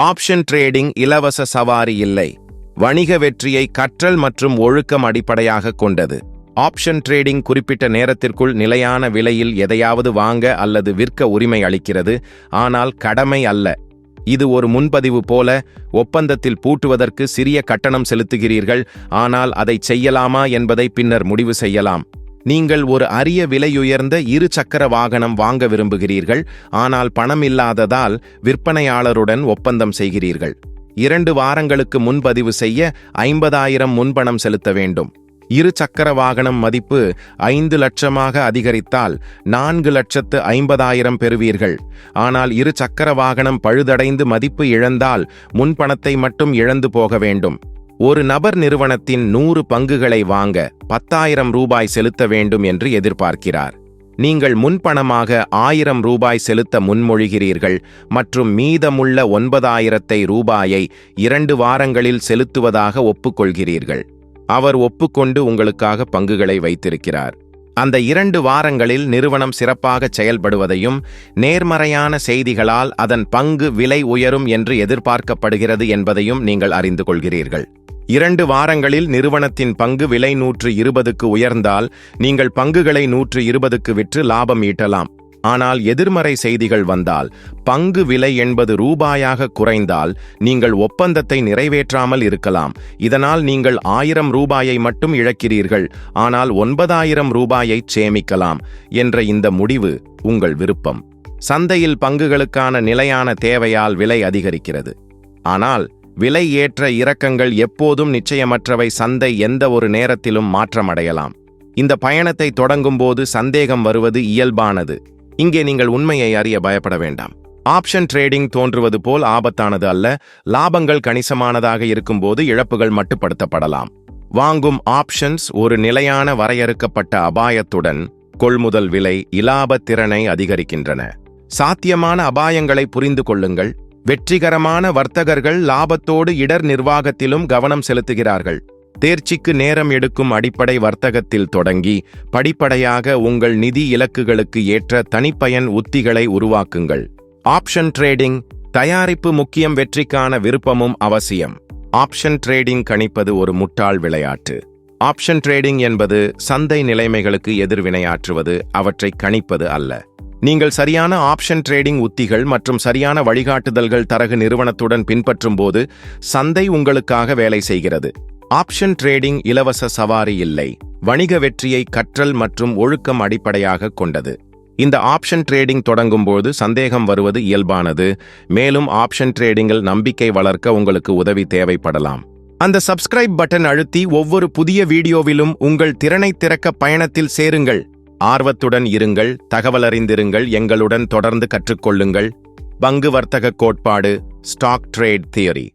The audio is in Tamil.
ஆப்ஷன் ட்ரேடிங் இலவச சவாரி இல்லை. வணிக வெற்றியை கற்றல் மற்றும் ஒழுக்கம் அடிப்படையாக கொண்டது. ஆப்ஷன் ட்ரேடிங் குறிப்பிட்ட நேரத்திற்குள் நிலையான விலையில் எதையாவது வாங்க அல்லது விற்க உரிமை அளிக்கிறது ஆனால் கடமை அல்ல. இது ஒரு முன்பதிவு போல ஒப்பந்தத்தில் பூட்டுவதற்கு சிறிய கட்டணம் செலுத்துகிறீர்கள் ஆனால் அதை செய்யலாமா என்பதை பின்னர் முடிவு செய்யலாம். நீங்கள் ஒரு அரிய விலையுயர்ந்த இரு சக்கர வாகனம் வாங்க விரும்புகிறீர்கள் ஆனால் பணம் இல்லாததால் விற்பனையாளருடன் ஒப்பந்தம் செய்கிறீர்கள். இரண்டு வாரங்களுக்கு முன்பதிவு செய்ய ஐம்பதாயிரம் முன்பணம் செலுத்த வேண்டும். இரு சக்கர வாகனம் மதிப்பு ஐந்து லட்சமாக அதிகரித்தால் நான்கு லட்சத்து ஐம்பதாயிரம் பெறுவீர்கள். ஆனால் இரு சக்கர வாகனம் பழுதடைந்து மதிப்பு இழந்தால் முன்பணத்தை மட்டும் இழந்து போக வேண்டும். ஒரு நபர் நிறுவனத்தின் நூறு பங்குகளை வாங்க பத்தாயிரம் ரூபாய் செலுத்த வேண்டும் என்று எதிர்பார்க்கிறார். நீங்கள் முன்பணமாக ஆயிரம் ரூபாய் செலுத்த முன்மொழிகிறீர்கள் மற்றும் மீதமுள்ள ஒன்பதாயிரத்தை ரூபாயை இரண்டு வாரங்களில் செலுத்துவதாக ஒப்புக்கொள்கிறீர்கள். அவர் ஒப்புக்கொண்டு உங்களுக்காக பங்குகளை வைத்திருக்கிறார். அந்த இரண்டு வாரங்களில் நிறுவனம் சிறப்பாக செயல்படுவதையும் நேர்மறையான செய்திகளால் அதன் பங்கு விலை உயரும் என்று எதிர்பார்க்கப்படுகிறது என்பதையும் நீங்கள் அறிந்து கொள்கிறீர்கள். இரண்டு வாரங்களில் நிறுவனத்தின் பங்கு விலை நூற்று இருபதுக்கு உயர்ந்தால் நீங்கள் பங்குகளை நூற்று இருபதுக்கு விற்று லாபம் ஈட்டலாம். ஆனால் எதிர்மறை செய்திகள் வந்தால் பங்கு விலை என்பது ரூபாயாக குறைந்தால் நீங்கள் ஒப்பந்தத்தை நிறைவேற்றாமல் இருக்கலாம். இதனால் நீங்கள் ஆயிரம் ரூபாயை மட்டும் இழக்கிறீர்கள் ஆனால் ஒன்பதாயிரம் ரூபாயை சேமிக்கலாம் என்ற இந்த முடிவு உங்கள் விருப்பம். சந்தையில் பங்குகளுக்கான நிலையான தேவையால் விலை அதிகரிக்கிறது. ஆனால் விலை ஏற்ற இறக்கங்கள் எப்போதும் நிச்சயமற்றவை சந்தை எந்த ஒரு நேரத்திலும் மாற்றமடையலாம். இந்த பயணத்தை தொடங்கும்போது சந்தேகம் வருவது இயல்பானது. இங்கே நீங்கள் உண்மையை அறிய பயப்பட வேண்டாம். ஆப்ஷன் ட்ரேடிங் தோன்றுவது போல் ஆபத்தானது அல்ல. லாபங்கள் கணிசமானதாக இருக்கும்போது இழப்புகள் மட்டுப்படுத்தப்படலாம். வாங்கும் ஆப்ஷன்ஸ் ஒரு நிலையான வரையறுக்கப்பட்ட அபாயத்துடன் கொள்முதல் விலை இலாபத்திறனை அதிகரிக்கின்றன. சாத்தியமான அபாயங்களை புரிந்து கொள்ளுங்கள். வெற்றிகரமான வர்த்தகர்கள் லாபத்தோடு இடர் நிர்வாகத்திலும் கவனம் செலுத்துகிறார்கள். தேர்ச்சிக்கு நேரம் எடுக்கும் அடிப்படை வர்த்தகத்தில் தொடங்கி படிப்படையாக உங்கள் நிதி இலக்குகளுக்கு ஏற்ற தனிப்பயன் உத்திகளை உருவாக்குங்கள். ஆப்ஷன் ட்ரேடிங் தயாரிப்பு முக்கியம் வெற்றிக்கான விருப்பமும் அவசியம். ஆப்ஷன் ட்ரேடிங் கணிப்பது ஒரு முட்டாள் விளையாட்டு. ஆப்ஷன் ட்ரேடிங் என்பது சந்தை நிலைமைகளுக்கு எதிர்வினையாற்றுவது அவற்றை கணிப்பது அல்ல. நீங்கள் சரியான ஆப்ஷன் ட்ரேடிங் உத்திகள் மற்றும் சரியான வழிகாட்டுதல்கள் தரகு நிறுவனத்துடன் பின்பற்றும் போது சந்தை உங்களுக்காக வேலை செய்கிறது. ஆப்ஷன் ட்ரேடிங் இலவச சவாரி இல்லை. வணிக வெற்றியை கற்றல் மற்றும் ஒழுக்கம் அடிப்படையாக கொண்டது. இந்த ஆப்ஷன் ட்ரேடிங் தொடங்கும்போது சந்தேகம் வருவது இயல்பானது. மேலும் ஆப்ஷன் ட்ரேடிங்கில் நம்பிக்கை வளர்க்க உங்களுக்கு உதவி தேவைப்படலாம். அந்த சப்ஸ்கிரைப் பட்டன் அழுத்தி ஒவ்வொரு புதிய வீடியோவிலும் உங்கள் திறனை திறக்க பயணத்தில் சேருங்கள். ஆர்வத்துடன் இருங்கள் தகவலறிந்திருங்கள் எங்களுடன் தொடர்ந்து கற்றுக்கொள்ளுங்கள். பங்கு வர்த்தக கோட்பாடு ஸ்டாக் ட்ரேட் தியரி